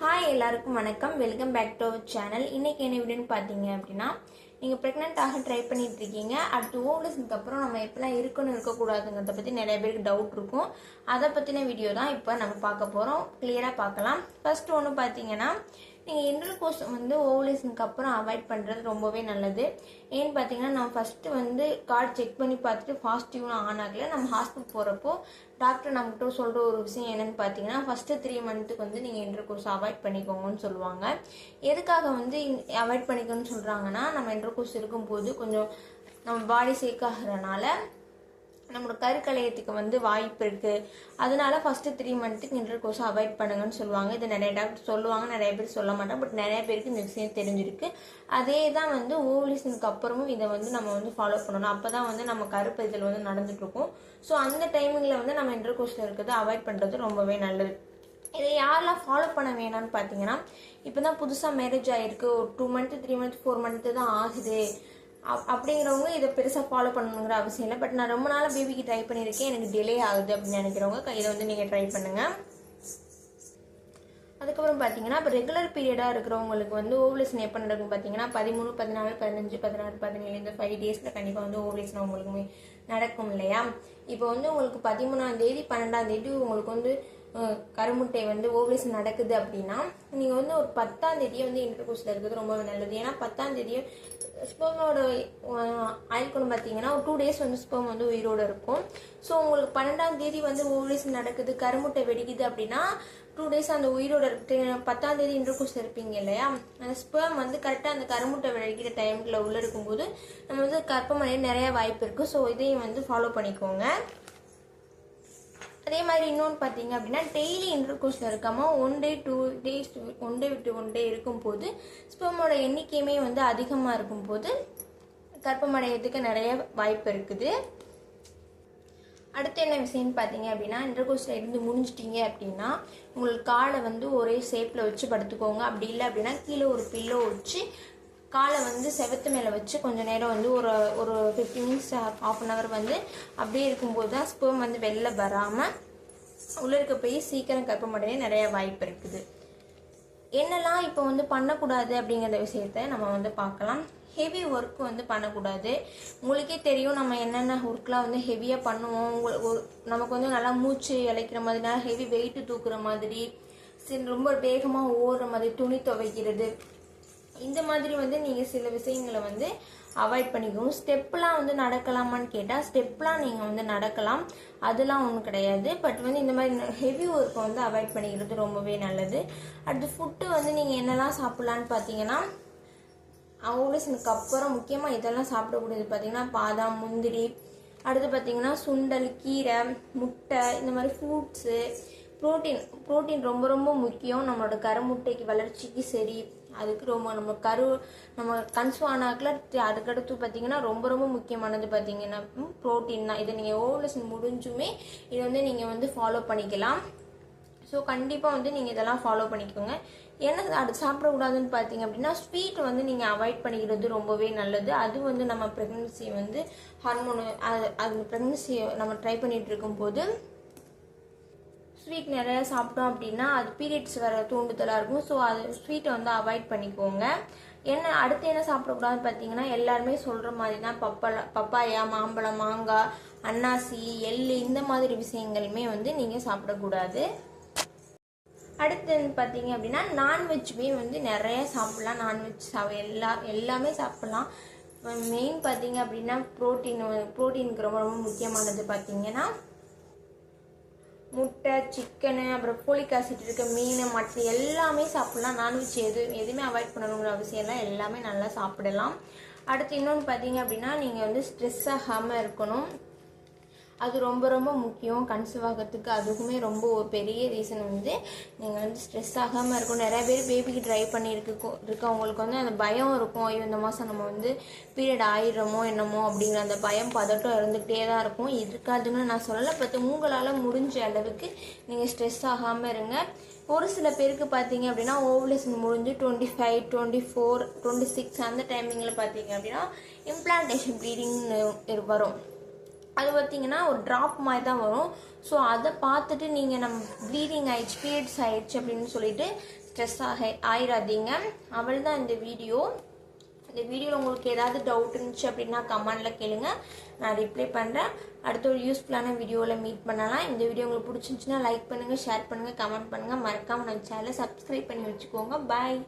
Hi எல்லாருக்கும் வணக்கம். Welcome back to our channel இன்னைக்கு என்ன வீடியோன்னு பார்த்தீங்க அப்படின்னா நீங்கள் ப்ரெக்னென்ட் ஆக ட்ரை பண்ணிட்டு இருக்கீங்க. அடுத்து ஓவர்ஸ்க்கு அப்புறம் நம்ம எப்படிலாம் இருக்கணும் இருக்கக்கூடாதுங்கிறத பற்றி நிறைய பேருக்கு டவுட் இருக்கும். அதை பற்றின வீடியோ தான் இப்போ நம்ம பார்க்க போகிறோம் கிளியராக பார்க்கலாம். ஃபர்ஸ்ட் ஒன்று பார்த்தீங்கன்னா நீங்கள் இன்டர் கோர்ஸ் வந்து ஓவலேஷனுக்கு அப்புறம் அவாய்ட் பண்ணுறது ரொம்பவே நல்லது. ஏன்னு பார்த்தீங்கன்னா நம்ம ஃபஸ்ட்டு வந்து கார்டு செக் பண்ணி பார்த்துட்டு பாசிட்டிவ்னு ஆன் ஆகல. நம்ம ஹாஸ்பிட்டல் போகிறப்போ டாக்டர் நம்மகிட்ட சொல்கிற ஒரு விஷயம் என்னென்னு பார்த்தீங்கன்னா ஃபஸ்ட்டு த்ரீ மந்த்துக்கு வந்து நீங்கள் இன்டர் கோர்ஸ் அவாய்ட் பண்ணிக்கோங்கன்னு சொல்லுவாங்க. எதுக்காக வந்து அவாய்ட் பண்ணிக்கணும்னு சொல்கிறாங்கன்னா நம்ம இன்டர் கோர்ஸ் இருக்கும்போது கொஞ்சம் நம்ம பாடி சேக் ஆகிறனால நம்மளோட கருக்கலையத்துக்கு வந்து வாய்ப்பு இருக்கு. அதனால ஃபர்ஸ்ட் த்ரீ மந்த்துக்கு இன்டர் கோர்ஸ் அவாய்ட் பண்ணுங்கன்னு சொல்லுவாங்க. இது நிறைய டாக்டர் சொல்லுவாங்க. நிறைய பேர் சொல்ல மாட்டாங்க. பட் நிறைய பேருக்கு இந்த விஷயம் தெரிஞ்சிருக்கு. அதே தான் வந்து ஓவலிசனுக்கு அப்புறமும் இதை வந்து நம்ம வந்து ஃபாலோ பண்ணணும். அப்போ தான் வந்து நம்ம கருப்பதில் வந்து நடந்துட்டு ஸோ அந்த டைமிங்கில் வந்து நம்ம இன்டர் கோர்ஸில் இருக்கிறது அவாய்ட் பண்ணுறது ரொம்பவே நல்லது. இதை யாரெல்லாம் ஃபாலோ பண்ண வேணாம்னு பார்த்தீங்கன்னா இப்போ தான் புதுசாக மேரேஜ் ஆகிருக்கு ஒரு two month three month four month தான் ஆகுது. அப்படிங்கிறவங்க இதை பெருசாக ஃபாலோ பண்ணணுங்கிற அவசியம் இல்லை. பட் நான் ரொம்ப நாளாக பேபிக்கு ட்ரை பண்ணியிருக்கேன். எனக்கு டிலே ஆகுது அப்படின்னு நினைக்கிறவங்க இதை வந்து நீங்கள் ட்ரை பண்ணுங்கள் அதுக்கப்புறம் பார்த்தீங்கன்னா இப்போ ரெகுலர் பீரியடாக இருக்கிறவங்களுக்கு வந்து ஓவலேஷன் எப்போ நடக்கும் பார்த்தீங்கன்னா பதிமூணு பதினாலு பதினஞ்சு பதினாறு பதினேழு இந்த ஃபைவ் டேஸில் கண்டிப்பாக வந்து ஓவலேஷன் உங்களுக்கு நடக்கும் இல்லையா? இப்போ வந்து உங்களுக்கு பதிமூணாம் தேதி பன்னெண்டாம் தேதி உங்களுக்கு வந்து கருமுட்டை வந்து ஓவலேஷன் நடக்குது அப்படின்னா நீங்கள் வந்து ஒரு பத்தாம் தேதியே வந்து இன்டர் இருக்கிறது ரொம்ப நல்லது. ஏன்னா பத்தாம் தேதியே ஸ்பெர்மோட ஆயுள்குணம் பார்த்தீங்கன்னா ஒரு டூ டேஸ் வந்து ஸ்பெர்ம் வந்து உயிரோடு இருக்கும். ஸோ உங்களுக்கு பன்னெண்டாம் தேதி வந்து ஓவலேஷன் நடக்குது கருமுட்டை வெடிக்குது அப்படின்னா டூ டேஸ் அந்த உயிரோட இருக்கு பத்தாம் தேதி இன்டர்கோர்ஸ் இருப்பீங்க இல்லையா? அந்த ஸ்பெர்ம் வந்து கரெக்டாக அந்த கருமுட்டை விளைக்கிற டைமில் உள்ள இருக்கும்போது நம்ம வந்து கற்பமடைய நிறைய வாய்ப்பு இருக்குது ஸோ இதையும் வந்து ஃபாலோ பண்ணிக்கோங்க. அதே மாதிரி இன்னொன்று பார்த்தீங்க அப்படின்னா டெய்லி இன்டர்கோர்ஸில் இருக்காமல் one day two days one day விட்டு ஒன் டே இருக்கும்போது ஸ்பெர்மோட எண்ணிக்கையுமே வந்து அதிகமாக இருக்கும்போது கற்பமடையத்துக்கு நிறைய வாய்ப்பு இருக்குது. அடுத்து என்ன விஷயம்னு பார்த்தீங்க அப்படின்னா இன்டர்கோர்ஸில் இருந்து முடிஞ்சிட்டிங்க அப்படின்னா உங்களுக்கு காலை வந்து ஒரே ஷேப்பில் வச்சு படுத்துக்கோங்க. அப்படி இல்லை அப்படின்னா கீழே ஒரு பில்லோ வச்சு காலை வந்து செவத்து மேலே வச்சு கொஞ்சம் நேரம் வந்து ஒரு ஒரு fifty minutes half an hour வந்து அப்படியே இருக்கும்போது தான் ஸ்பேம் வந்து வெளில வராமல் உள்ளே இருக்க போய் சீக்கிரம் கர்ப்பமடைய நிறைய வாய்ப்பு இருக்குது. என்னெல்லாம் இப்போ வந்து பண்ணக்கூடாது அப்படிங்கிற விஷயத்த நம்ம வந்து பார்க்கலாம். ஹெவி ஒர்க் வந்து பண்ணக்கூடாது. உங்களுக்கே தெரியும் நம்ம என்னென்ன ஒர்க்லாம் வந்து ஹெவியாக பண்ணுவோம். ஒரு- நமக்கு வந்து நல்லா மூச்சு இழைக்கிற மாதிரி நல்லா ஹெவி வெயிட்டு தூக்குற மாதிரி ரொம்ப வேகமாக ஓடுற மாதிரி துணி துவைக்கிறது இந்த மாதிரி வந்து நீங்கள் சில விஷயங்களை வந்து அவாய்ட் பண்ணிக்கணும் ஸ்டெப்லாம் வந்து நடக்கலாமான்னு கேட்டால் ஸ்டெப்லாம் நீங்கள் வந்து நடக்கலாம். அதெல்லாம் ஒன்றும் கிடையாது. பட் வந்து இந்த மாதிரி ஹெவி ஒர்க்கை வந்து அவாய்ட் பண்ணிக்கிறது ரொம்பவே நல்லது. அடுத்து ஃபுட்டு வந்து நீங்கள் என்னெல்லாம் சாப்பிட்லான்னு பார்த்தீங்கன்னா ஓவலேஷனுக்கு அப்புறம் முக்கியமாக இதெல்லாம் சாப்பிடக்கூடியது பார்த்தீங்கன்னா பாதாம் முந்திரி. அடுத்து பார்த்தீங்கன்னா சுண்டல் கீரை முட்டை இந்த மாதிரி ஃப்ரூட்ஸு ப்ரோட்டீன் ப்ரோட்டீன் ரொம்ப ரொம்ப முக்கியம். நம்மளோட கருமுட்டைக்கு வளர்ச்சிக்கு சரி. அதுக்கு ரொம்ப நம்ம கரு நம்ம கன்சூவ் ஆனாக்கில் அதுக்கடுத்து பார்த்தீங்கன்னா ரொம்ப ரொம்ப முக்கியமானது பார்த்தீங்கன்னா ப்ரோட்டீன் தான். இதை நீங்கள் ஓவலேஷன் முடிஞ்சுமே இதை வந்து நீங்கள் வந்து ஃபாலோ பண்ணிக்கலாம். ஸோ கண்டிப்பாக வந்து நீங்கள் இதெல்லாம் ஃபாலோ பண்ணிக்கோங்க. என்ன அது சாப்பிடக்கூடாதுன்னு பார்த்தீங்க அப்படின்னா ஸ்வீட் வந்து நீங்கள் அவாய்ட் பண்ணிக்கிறது ரொம்பவே நல்லது. அது வந்து நம்ம ப்ரெக்னன்சி வந்து ஹார்மோனு அது அது ப்ரெக்னன்சியை நம்ம ட்ரை பண்ணிகிட்டு இருக்கும்போது ஸ்வீட் நிறைய சாப்பிட்டோம் அப்படின்னா அது பீரியட்ஸ் வர தூண்டுதலாக இருக்கும். ஸோ அது ஸ்வீட்டை வந்து அவாய்ட் பண்ணிக்கோங்க. என்ன அடுத்து என்ன சாப்பிடக்கூடாதுன்னு பார்த்தீங்கன்னா எல்லாருமே சொல்கிற மாதிரி தான் பப்பள பப்பாயா மாம்பழம் மாங்காய் அன்னாசி எள்ளு இந்த மாதிரி விஷயங்களுமே வந்து நீங்கள் சாப்பிடக்கூடாது. அடுத்து பார்த்தீங்க அப்படின்னா நான்வெஜ்ஜுமே வந்து நிறைய சாப்பிட்லாம். நான்வெஜ் சா எல்லா எல்லாமே சாப்பிட்லாம். மெயின் பார்த்தீங்க அப்படின்னா ப்ரோட்டீன் ப்ரோட்டீனுக்கு ரொம்ப ரொம்ப முக்கியமானது பார்த்தீங்கன்னா முட்டை சிக்கனு அப்புறம் ஃபோலிக் ஆசிட் இருக்க மீன் மட்டன் எல்லாமே சாப்பிடலாம். நான்வெஜ் எது எதுவுமே அவாய்ட் பண்ணணுங்கிற அவசியம் இல்லை. எல்லாமே நல்லா சாப்பிடலாம். அடுத்து இன்னொன்று பார்த்தீங்க அப்படின்னா நீங்கள் வந்து ஸ்ட்ரெஸ் ஆகாமல் இருக்கணும். அது ரொம்ப ரொம்ப முக்கியம். கன்சீவ் ஆகிறதுக்கு அதுக்குமே ரொம்ப ஒரு பெரிய ரீசன் வந்து நீங்கள் வந்து ஸ்ட்ரெஸ் ஆகாமல் இருக்கும் நிறைய பேர் பேபிக்கு ட்ரை பண்ணியிருக்கு இருக்கவங்களுக்கு வந்து அந்த பயம் இருக்கும். ஐயோ இந்த மாதம் நம்ம வந்து பீரியட் ஆயிடுறோமோ என்னமோ அப்படிங்கிற அந்த பயம் பதட்டம் இருந்துகிட்டே தான் இருக்கும். இருக்காதுன்னு நான் சொல்லலை. பட் உங்களால் முடிஞ்ச அளவுக்கு நீங்கள் ஸ்ட்ரெஸ் ஆகாமல் இருங்க. ஒரு சில பேருக்கு பார்த்தீங்க அப்படின்னா ஓவலேஷன் முடிஞ்சு twenty five twenty four twenty six அந்த டைமிங்கில் பார்த்தீங்க அப்படின்னா இம்ப்ளான்டேஷன் ப்ளீடிங்னு வரும். அது பார்த்தீங்கன்னா ஒரு ட்ராப் மாதிரி தான் வரும். ஸோ அதை பார்த்துட்டு நீங்கள் நம்ம ப்ளீடிங் ஆயிடுச்சு பீரியட்ஸ் ஆயிடுச்சு அப்படின்னு சொல்லிட்டு ஸ்ட்ரெஸ் ஆக ஆயிடாதீங்க அவள் தான் இந்த வீடியோ இந்த வீடியோவில் உங்களுக்கு ஏதாவது டவுட் இருந்துச்சு அப்படின்னா கமெண்டில் கேளுங்க. நான் ரிப்ளை பண்ணுறேன் அடுத்த ஒரு யூஸ்ஃபுல்லான வீடியோவில் மீட் பண்ணலாம். இந்த வீடியோ உங்களுக்கு பிடிச்சிருந்துச்சுன்னா லைக் பண்ணுங்கள் ஷேர் பண்ணுங்கள் கமெண்ட் பண்ணுங்கள் மறக்காமல் நம்ம சேனலை சப்ஸ்கிரைப் பண்ணி வச்சுக்கோங்க. பாய்